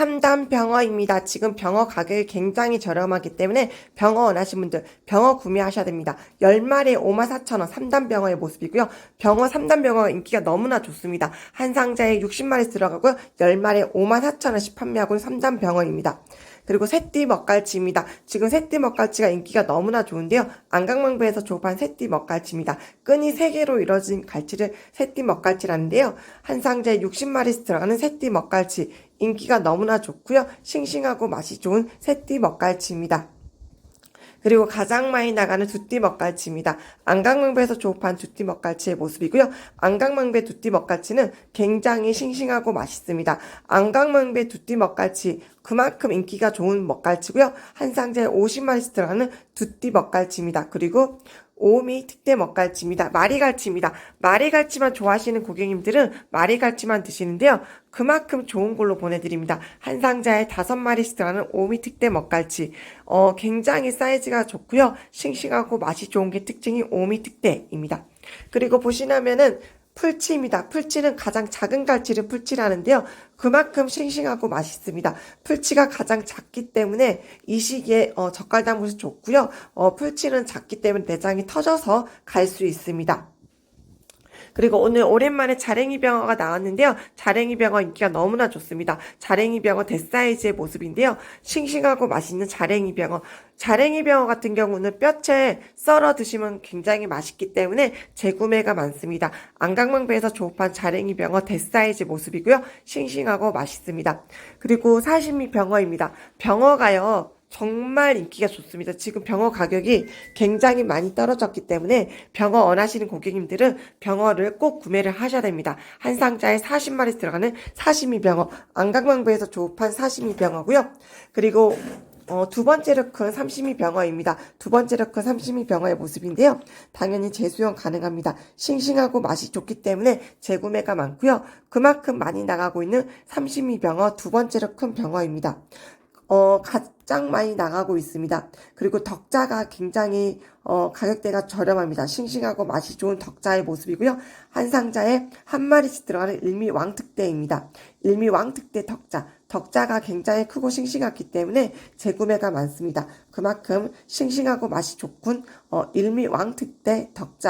3단 병어입니다. 지금 병어 가격이 굉장히 저렴하기 때문에 병어 원하시는 분들 병어 구매하셔야 됩니다. 10마리에 54,000원 3단 병어의 모습이고요. 병어 3단 병어 인기가 너무나 좋습니다. 한 상자에 60마리 들어가고요. 10마리에 54,000원씩 판매하고 있는 3단 병어입니다. 그리고 새띠 먹갈치입니다. 지금 새띠 먹갈치가 인기가 너무나 좋은데요. 안강망배에서 조업한 새띠 먹갈치입니다. 끈이 3개로 이루어진 갈치를 새띠 먹갈치라는데요. 한 상자에 60마리씩 들어가는 새띠 먹갈치. 인기가 너무나 좋고요. 싱싱하고 맛이 좋은 새띠 먹갈치입니다. 그리고 가장 많이 나가는 두띠 먹갈치입니다. 안강망배에서 조업한 두띠 먹갈치의 모습이고요. 안강망배 두띠 먹갈치는 굉장히 싱싱하고 맛있습니다. 안강망배 두띠 먹갈치 그만큼 인기가 좋은 먹갈치고요. 한 상자에 50마리씩 들어가는 두띠 먹갈치입니다. 그리고 오미 특대 먹갈치입니다. 마리갈치입니다. 마리갈치만 좋아하시는 고객님들은 마리갈치만 드시는데요. 그만큼 좋은 걸로 보내드립니다. 한 상자에 다섯 마리씩 들어가는 오미 특대 먹갈치. 어, 굉장히 사이즈가 좋고요. 싱싱하고 맛이 좋은 게 특징이 오미 특대입니다. 그리고 보시면은 풀치입니다. 풀치는 가장 작은 갈치를 풀치라는데요. 그만큼 싱싱하고 맛있습니다. 풀치가 가장 작기 때문에 이 시기에 어, 젓갈 담그서 좋고요. 어, 풀치는 작기 때문에 내장이 터져서 갈 수 있습니다. 그리고 오늘 오랜만에 자랭이 병어가 나왔는데요. 자랭이 병어 인기가 너무나 좋습니다. 자랭이 병어 대사이즈의 모습인데요. 싱싱하고 맛있는 자랭이 병어. 자랭이 병어 같은 경우는 뼈채 썰어 드시면 굉장히 맛있기 때문에 재구매가 많습니다. 안강망배에서 조업한 자랭이 병어 대사이즈 모습이고요. 싱싱하고 맛있습니다. 그리고 사시미 병어입니다. 병어가요. 정말 인기가 좋습니다. 지금 병어 가격이 굉장히 많이 떨어졌기 때문에 병어 원하시는 고객님들은 병어를 꼭 구매를 하셔야 됩니다. 한 상자에 40마리 들어가는 사시미 병어, 안강망배에서 조업한 사시미 병어고요. 그리고 어, 두 번째로 큰 삼심이 병어입니다. 두 번째로 큰 삼심이 병어의 모습인데요. 당연히 재수용 가능합니다. 싱싱하고 맛이 좋기 때문에 재구매가 많고요. 그만큼 많이 나가고 있는 삼심이 병어 두 번째로 큰 병어입니다. 어, 가장 많이 나가고 있습니다. 그리고 덕자가 굉장히 어, 가격대가 저렴합니다. 싱싱하고 맛이 좋은 덕자의 모습이고요. 한 상자에 한 마리씩 들어가는 일미 왕특대입니다. 일미 왕특대 덕자. 덕자가 굉장히 크고 싱싱하기 때문에 재구매가 많습니다. 그만큼 싱싱하고 맛이 좋군 어, 일미 왕특대 덕자